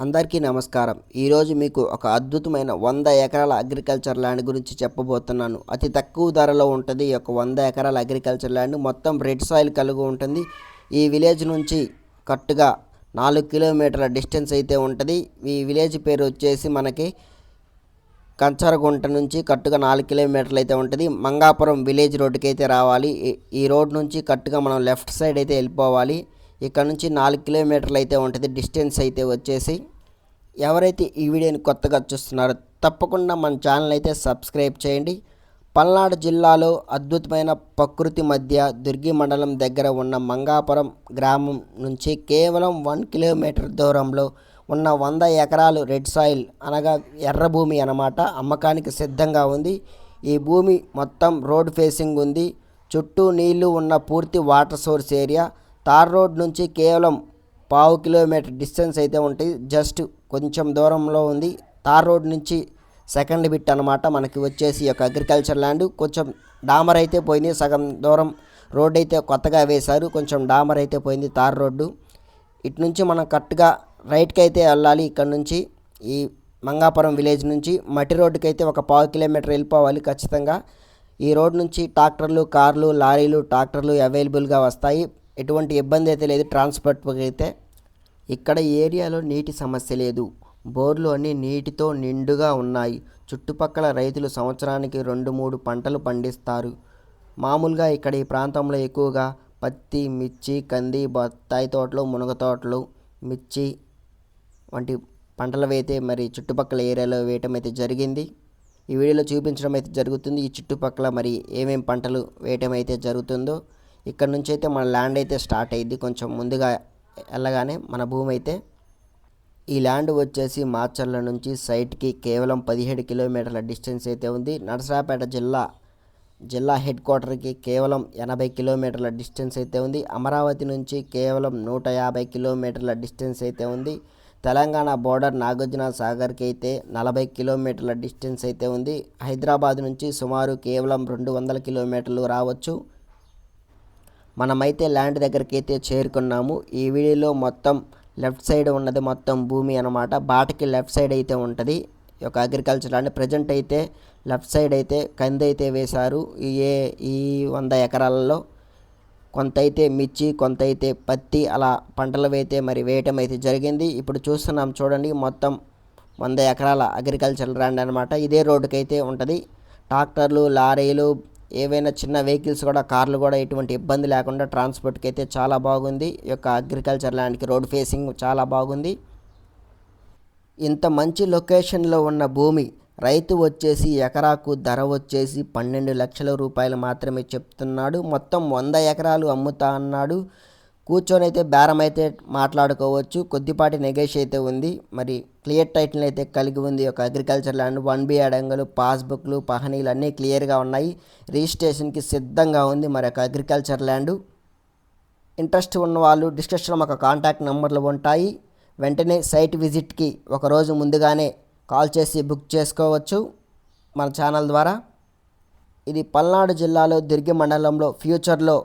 అందరికీ నమస్కారం. ఈరోజు మీకు ఒక అద్భుతమైన వంద ఎకరాల అగ్రికల్చర్ ల్యాండ్ గురించి చెప్పబోతున్నాను. అతి తక్కువ ధరలో ఉంటుంది ఈ యొక్క వంద ఎకరాల అగ్రికల్చర్ ల్యాండ్. మొత్తం రెడ్ సాయిల్ కలిగి ఉంటుంది. ఈ విలేజ్ నుంచి కట్టుగా నాలుగు కిలోమీటర్ల డిస్టెన్స్ అయితే ఉంటుంది. ఈ విలేజ్ పేరు వచ్చేసి మనకి కంచరగుంట నుంచి కట్టుగా నాలుగు కిలోమీటర్లు అయితే ఉంటుంది. మంగాపురం విలేజ్ రోడ్డుకి అయితే రావాలి. ఈ- ఈ రోడ్ నుంచి కట్టుగా మనం లెఫ్ట్ సైడ్ అయితే వెళ్ళిపోవాలి. ఇక్కడ నుంచి నాలుగు కిలోమీటర్లు అయితే ఉంటుంది. డిస్టెన్స్ అయితే వచ్చేసి ఎవరైతే ఈ వీడియోని కొత్తగా చూస్తున్నారో తప్పకుండా మన ఛానల్ అయితే సబ్స్క్రైబ్ చేయండి. పల్నాడు జిల్లాలో అద్భుతమైన ప్రకృతి మధ్య దుర్గి మండలం దగ్గర ఉన్న మంగాపురం గ్రామం నుంచి కేవలం వన్ కిలోమీటర్ దూరంలో ఉన్న వంద ఎకరాలు రెడ్ సాయిల్ అనగా ఎర్ర భూమి అన్నమాట. అమ్మకానికి సిద్ధంగా ఉంది. ఈ భూమి మొత్తం రోడ్ ఫేసింగ్ ఉంది. చుట్టూ నీళ్ళు ఉన్న పూర్తి water source area. Tar road నుంచి కేవలం పావు కిలోమీటర్ డిస్టెన్స్ అయితే ఉంటుంది. జస్ట్ కొంచెం దూరంలో ఉంది. తార్ రోడ్ నుంచి సెకండ్ బిట్ అనమాట మనకి వచ్చేసి ఈ యొక్క అగ్రికల్చర్ ల్యాండ్. కొంచెం డామర్ అయితే పోయింది. సగం దూరం రోడ్ అయితే కొత్తగా వేశారు. కొంచెం డామర్ అయితే పోయింది తార్ రోడ్డు. ఇటు నుంచి మనం కరెక్ట్గా రైట్కి అయితే వెళ్ళాలి ఇక్కడ నుంచి. ఈ మంగాపురం విలేజ్ నుంచి మట్టి రోడ్డుకి అయితే ఒక పావు కిలోమీటర్ వెళ్ళిపోవాలి ఖచ్చితంగా. ఈ రోడ్ నుంచి ట్రాక్టర్లు కార్లు లారీలు ట్రాక్టర్లు అవైలబుల్గా వస్తాయి. ఎటువంటి ఇబ్బంది అయితే లేదు. ట్రాన్స్పోర్ట్ అయితే ఇక్కడ ఈ ఏరియాలో నీటి సమస్య లేదు. బోర్లు అన్నీ నీటితో నిండుగా ఉన్నాయి. చుట్టుపక్కల రైతులు సంవత్సరానికి రెండు మూడు పంటలు పండిస్తారు. మామూలుగా ఇక్కడ ఈ ప్రాంతంలో ఎక్కువగా పత్తి మిర్చి కంది బత్తాయి తోటలు మునగ తోటలు మిర్చి వంటి పంటలు అయితే మరి చుట్టుపక్కల ఏరియాలో వేయటం అయితే జరిగింది. ఈ వీడియోలో చూపించడం అయితే జరుగుతుంది. ఈ చుట్టుపక్కల మరి ఏమేం పంటలు వేయటం అయితే జరుగుతుందో ఇక్కడ నుంచి అయితే మన ల్యాండ్ అయితే స్టార్ట్ అయ్యింది కొంచెం ముందుగా వెళ్ళగానే మన భూమి అయితే ఈ ల్యాండ్ వచ్చేసి మాచర్ల నుంచి సైట్కి కేవలం పదిహేడు కిలోమీటర్ల డిస్టెన్స్ అయితే ఉంది. నరసరాపేట జిల్లా జిల్లా హెడ్ క్వార్టర్కి కేవలం ఎనభై కిలోమీటర్ల డిస్టెన్స్ అయితే ఉంది. అమరావతి నుంచి కేవలం నూట యాభై కిలోమీటర్ల డిస్టెన్స్ అయితే ఉంది. తెలంగాణ బోర్డర్ నాగార్జున సాగర్కి అయితే నలభై కిలోమీటర్ల డిస్టెన్స్ అయితే ఉంది. హైదరాబాద్ నుంచి సుమారు కేవలం రెండు వందల కిలోమీటర్లు రావచ్చు. మనమైతే ల్యాండ్ దగ్గరికి అయితే చేరుకున్నాము. ఈ వీడియోలో మొత్తం లెఫ్ట్ సైడ్ ఉన్నది మొత్తం భూమి అన్నమాట. బాటకి లెఫ్ట్ సైడ్ అయితే ఉంటుంది. ఈ యొక్క అగ్రికల్చర్ ల్యాండ్ ప్రజెంట్ అయితే లెఫ్ట్ సైడ్ అయితే కంది అయితే వేశారు. ఈ ఏ ఈ వంద ఎకరాలలో కొంత అయితే మిర్చి కొంత అయితే పత్తి అలా పంటలు అయితే మరి వేయటం అయితే జరిగింది. ఇప్పుడు చూస్తున్నాం చూడండి మొత్తం వంద ఎకరాల అగ్రికల్చర్ ల్యాండ్ అనమాట ఇదే రోడ్డుకైతే ఉంటుంది. ట్రాక్టర్లు లారీలు ఏవైనా చిన్న వెహికల్స్ కూడా కార్లు కూడా ఎటువంటి ఇబ్బంది లేకుండా ట్రాన్స్పోర్ట్కి అయితే చాలా బాగుంది. ఈ యొక్క అగ్రికల్చర్ ల్యాండ్కి రోడ్ ఫేసింగ్ చాలా బాగుంది. ఇంత మంచి లొకేషన్లో ఉన్న భూమి రైతు వచ్చేసి ఎకరాకు ధర వచ్చేసి పన్నెండు లక్షల రూపాయలు మాత్రమే చెప్తున్నాడు. మొత్తం వంద ఎకరాలు అమ్ముతా అన్నాడు. కూర్చొని అయితే బేరం అయితే మాట్లాడుకోవచ్చు. కొద్దిపాటి నెగేష్ అయితే ఉంది. మరి క్లియర్ టైటిల్ అయితే కలిగి ఉంది. ఒక అగ్రికల్చర్ ల్యాండ్ వన్ బి అడంగులు పాస్బుక్లు పహనీలు అన్నీ క్లియర్గా ఉన్నాయి. రిజిస్ట్రేషన్కి సిద్ధంగా ఉంది మరి ఒక అగ్రికల్చర్ ల్యాండ్. ఇంట్రెస్ట్ ఉన్న వాళ్ళు డిస్క్రిప్షన్లో మాకు కాంటాక్ట్ నెంబర్లు ఉంటాయి. వెంటనే సైట్ విజిట్కి ఒక రోజు ముందుగానే కాల్ చేసి బుక్ చేసుకోవచ్చు మన ఛానల్ ద్వారా. ఇది పల్నాడు జిల్లాలో దిర్గి మండలంలో ఫ్యూచర్లో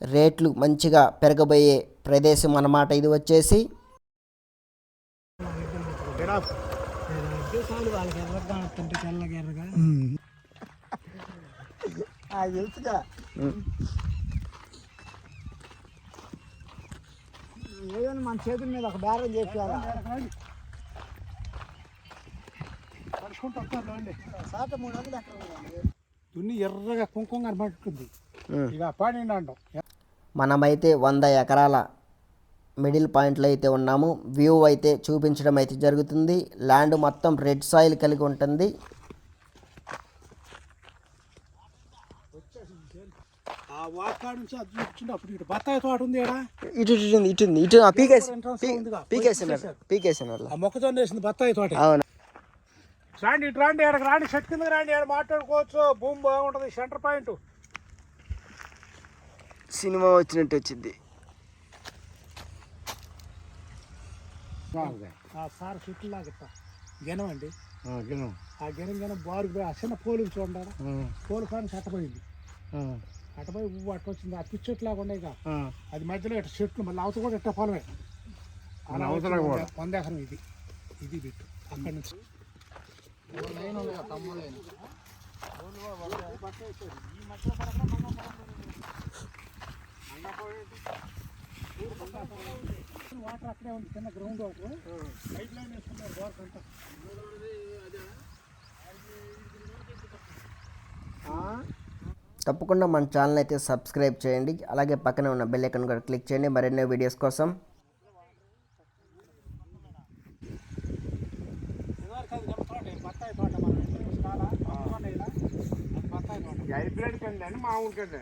రేట్లు మంచిగా పెరగబోయే ప్రదేశం అన్నమాట ఇది వచ్చేసి. ఏదైనా మన చేతుల మీద ఒక బేరం చెప్పారా శాతం మూడు వందలు ఎక్కడ ఉందండి? దున్ని ఎర్రగా కుంకుమ కనబడుతుంది. ఇక మనమైతే వంద ఎకరాల మిడిల్ పాయింట్లో అయితే ఉన్నాము. వ్యూ అయితే చూపించడం అయితే జరుగుతుంది. ల్యాండ్ మొత్తం రెడ్ సాయిల్ కలిగి ఉంటుంది. ఇటు. ఇటు ఉంది, ఉంది, పీకేసి మొక్కజొన్న వేసింది బత్తాయి తోట. అవును. రాండి ఇటు రాండి రాండి షట్ కింద రాండి మాట్లాడుకోవచ్చు. భూమి బాగుంటుంది సెంటర్ పాయింట్. సినిమా వచ్చినట్టు వచ్చింది. ఆ సార్ చుట్టూ లాగిస్తా. గెనం అండి. ఆ గెనం గెనం పోయి ఆ చిన్న పోలు చూడండి. పోలు కానీ పువ్వు ఆ. చెట్లు లాగా ఉన్నాయి. అది మధ్యలో ఇట్ట చెట్లు మళ్ళీ అవతల కూడా ఇట్ట పొలమే. వంద ఎకరం ఇది. ఇది పెట్టు అక్కడ నుంచి. వాటర్ అక్కడే ఉంది కింద గ్రౌండ్ వాటర్ పైప్ లైన్ వేసుకున్నారు వాటర్ అంతా. తప్పకుండా మన ఛానల్ అయితే సబ్స్క్రైబ్ చేయండి. అలాగే పక్కనే ఉన్న బెల్ ఐకాన్ కూడా క్లిక్ చేయండి. మరెన్నో వీడియోస్ కోసం. హైబ్రిడ్ కండి మామూలు కండి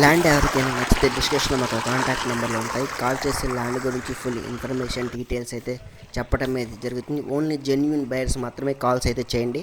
ల్యాండ్ ఎవరికైనా నచ్చితే డిస్క్రిప్షన్లో మాకు కాంటాక్ట్ నెంబర్లు ఉంటాయి. కాల్ చేసి ల్యాండ్ గురించి ఫుల్ ఇన్ఫర్మేషన్ డీటెయిల్స్ అయితే చెప్పడం అయితే జరుగుతుంది. ఓన్లీ జెన్యున్ బయర్స్ మాత్రమే కాల్స్ అయితే చేయండి.